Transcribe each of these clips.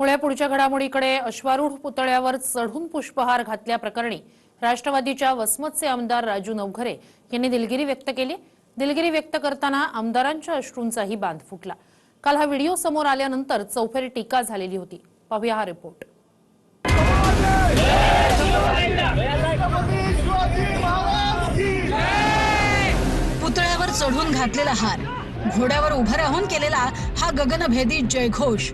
पुण्या पुढच्या घडामोडीकडे अश्वारूढ पुतळ्यावर चढून पुष्पहार घातल्याप्रकरणी राष्ट्रवादीच्या वसमतचे आमदार राजू नवघरे यांनी दिलगिरी व्यक्त केली. दिलगिरी व्यक्त करताना आमदारांच्या अश्रूंचाही बांध फुटला. काल हा व्हिडिओ समोर आल्यानंतर चौफेर टीका झालेली होती. पाहूया हा रिपोर्ट. पुतळ्यावर चढून घातलेला हार. घोड्यावर उभं राहून केलेला हा गगनभेदी जयघोष.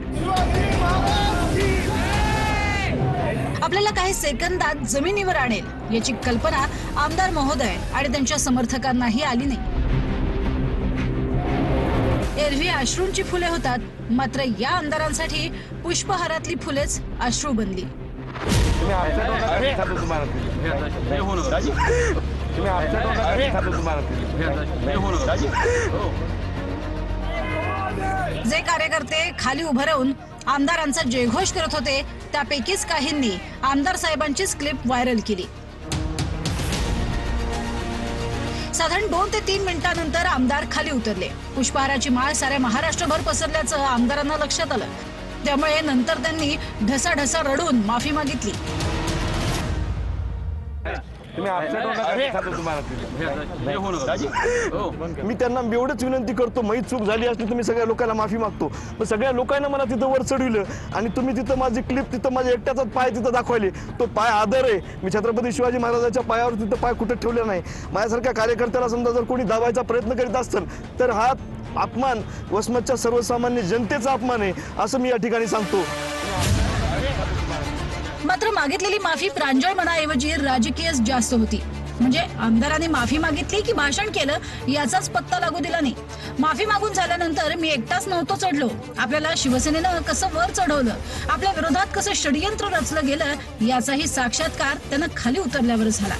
आपल्याला काही सेकंदात जमिनीवर आणेल याची कल्पना आमदार महोदय आणि त्यांच्या समर्थकांनाही आली नाही. एरवी अश्रूंची फुले होतात मात्र या आमदारांसाठी पुष्पहारातली फुलेच अश्रू बनली. तुम्ही जे कार्यकर्ते खाली उभं राहून आमदारांचा जयघोष करत होते त्यापैकीच काहींनी आमदार साहेबांचीच क्लिप व्हायरल केली. साधारण दोन ते तीन मिनिटांनंतर आमदार खाली उतरले. पुष्पहाराची माळ साऱ्या महाराष्ट्रभर पसरल्याचं आमदारांना लक्षात आलं. त्यामुळे नंतर त्यांनी ढसाढसा रडून माफी मागितली. तुम्ही तुम्हाला मी त्यांना एवढंच विनंती करतो माझी चूक झाली असली मी सगळ्या लोकांना माफी मागतो. पण सगळ्या लोकांना मला तिथं वर चढविलं आणि तुम्ही तिथं माझी क्लिप तिथं माझ्या एकट्याचाच पाय तिथं दाखवले तो पाय आदर आहे. मी छत्रपती शिवाजी महाराजांच्या पायावर तिथं पाय कुठं ठेवले नाही. माझ्यासारख्या कार्यकर्त्याला समजा जर कोणी दाबायचा प्रयत्न करीत असेल तर हा अपमान वसमतच्या सर्वसामान्य जनतेचा अपमान आहे असं मी या ठिकाणी सांगतो. मागितलेली माफी प्रांजळ मनाऐवजी राजकीय जास्त होती. म्हणजे आमदारांनी माफी मागितली की भाषण केलं याचाच पत्ता लागू दिला नाही. माफी मागून झाल्यानंतर मी एकटाच नव्हतो चढलो. आपल्याला शिवसेनेनं कसं वर चढवलं आपल्या विरोधात कसं षडयंत्र रचलं गेलं याचाही साक्षात्कार त्यानं खाली उतरल्यावर झाला.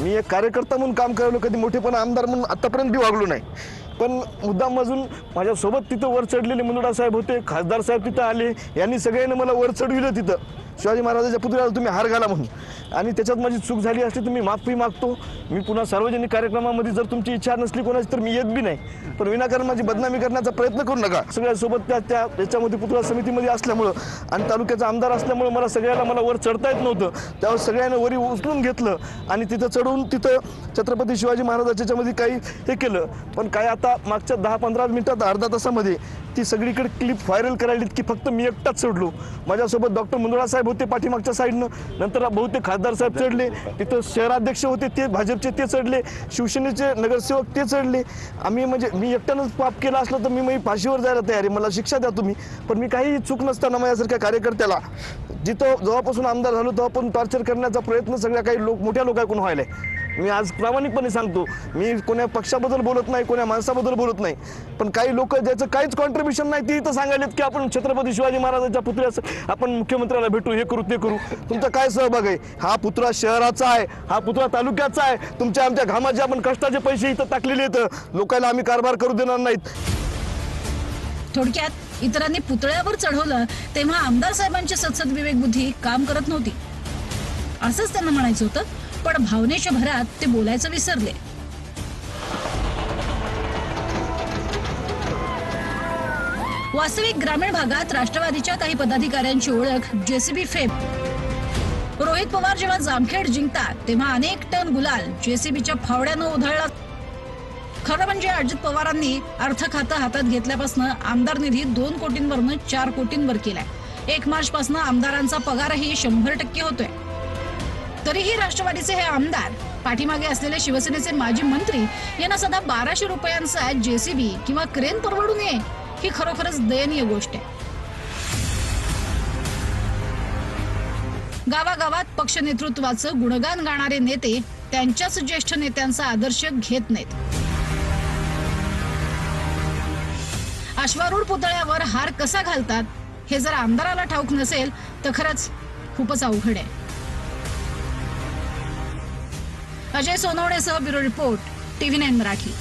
मी एक कार्यकर्ता म्हणून काम करायलो कधी मोठेपणा आमदार म्हणून आतापर्यंत बी वागलो नाही. पण मुद्दाम अजून माझ्यासोबत तिथं वर चढलेले मुंदडा साहेब होते खासदार साहेब तिथं आले यांनी सगळ्यांनी मला वर चढविलं तिथं. शिवाजी महाराजाच्या पुतळ्याला तुम्ही हार घाला म्हणून. आणि त्याच्यात माझी चूक झाली असली तर मी माफी मागतो. मी पुन्हा सार्वजनिक कार्यक्रमामध्ये जर तुमची इच्छा नसली कोणाची तर मी येत बी नाही. पण विनाकारण माझी बदनामी करण्याचा प्रयत्न करू नका. सगळ्यासोबत त्या त्या याच्यामध्ये पुतळा समितीमध्ये असल्यामुळं आणि तालुक्याचा आमदार असल्यामुळं मला सगळ्याला मला वर चढता येत नव्हतं. त्यावर सगळ्यांना वरी उचलून घेतलं आणि तिथं चढून तिथं छत्रपती शिवाजी महाराजाच्यामध्ये काही हे केलं. पण काय आता मागच्या दहा पंधरा मिनिटात अर्धा तासामध्ये ती सगळीकडे क्लिप व्हायरल करायली की फक्त मी एकटाच चढलो माझ्यासोबत डॉक्टर मुंदळा साहेब होते पाठीमागच्या साईडनं नंतर बहुतेक खासदार साहेब चढले. तिथं शहराध्यक्ष होते ते भाजपचे ते चढले. शिवसेनेचे नगरसेवक ते चढले. आम्ही म्हणजे मी एकट्यानंच पाप केला असलं तर मी मी फाशीवर जायला तयार आहे. मला शिक्षा द्या तुम्ही. पण मी काही चूक नसताना माझ्यासारख्या कार्यकर्त्याला जिथं जेव्हापासून आमदार झालो तेव्हापासून टॉर्चर करण्याचा प्रयत्न सगळ्या काही लोक मोठ्या लोकांकडून व्हायलाय. मी आज प्रामाणिकपणे सांगतो मी कोण्या पक्षाबद्दल बोलत नाही कोण्या माणसाबद्दल बोलत नाही. पण काही लोक ज्याचं काहीच कॉन्ट्रीब्युशन नाही ते इथं सांगायलेत की आपण छत्रपती शिवाजी महाराजांच्या पुतळ्यास आपण मुख्यमंत्र्याला भेटू हे करू ते करू. तुमचा काय सहभाग आहे? हा पुतळा शहराचा आहे हा पुतळा तालुक्याचा आहे. तुमच्या आमच्या घामाचे आपण कष्टाचे पैसे इथं टाकलेले आहेत. लोकांना आम्ही कारभार करू देणार नाहीत. थोडक्यात इतरांनी पुतळ्यावर चढवलं तेव्हा आमदार साहेबांची सत्सद विवेक बुद्धी काम करत नव्हती. असंच त्यांना म्हणायचं होतं. पण भावनेच्या भरात ते बोलायचं विसरले. वास्तविक ग्रामीण भागात राष्ट्रवादीच्या काही पदाधिकाऱ्यांची ओळख जेसीबी फेम. रोहित पवार जेव्हा जामखेड जिंकतात तेव्हा अनेक टन गुलाल जेसीबीच्या फावड्यानं उधळला. खरं म्हणजे अजित पवारांनी अर्थ खातं हातात घेतल्यापासून आमदार निधी दोन कोटींवरनं चार कोटींवर केलाय. एक मार्च पासून आमदारांचा पगारही शंभर टक्के होतोय. तरीही राष्ट्रवादीचे हे आमदार पाठीमागे असलेले शिवसेनेचे माजी मंत्री यांना सध्या बाराशे रुपयांचा जेसीबी किंवा क्रेन परवडू नये ही खरोखरच दयनीय गोष्ट आहे. गावागावात पक्ष नेतृत्वाचं गुणगान गाणारे नेते त्यांच्याच ज्येष्ठ नेत्यांचा आदर्श घेत नाहीत. अश्वारूढ पुतळ्यावर हार कसा घालतात हे जर आमदाराला ठाऊक नसेल तर खरंच खूपच अवघड आहे. Ajay सोनवणेसह bureau report TV nine Marathi.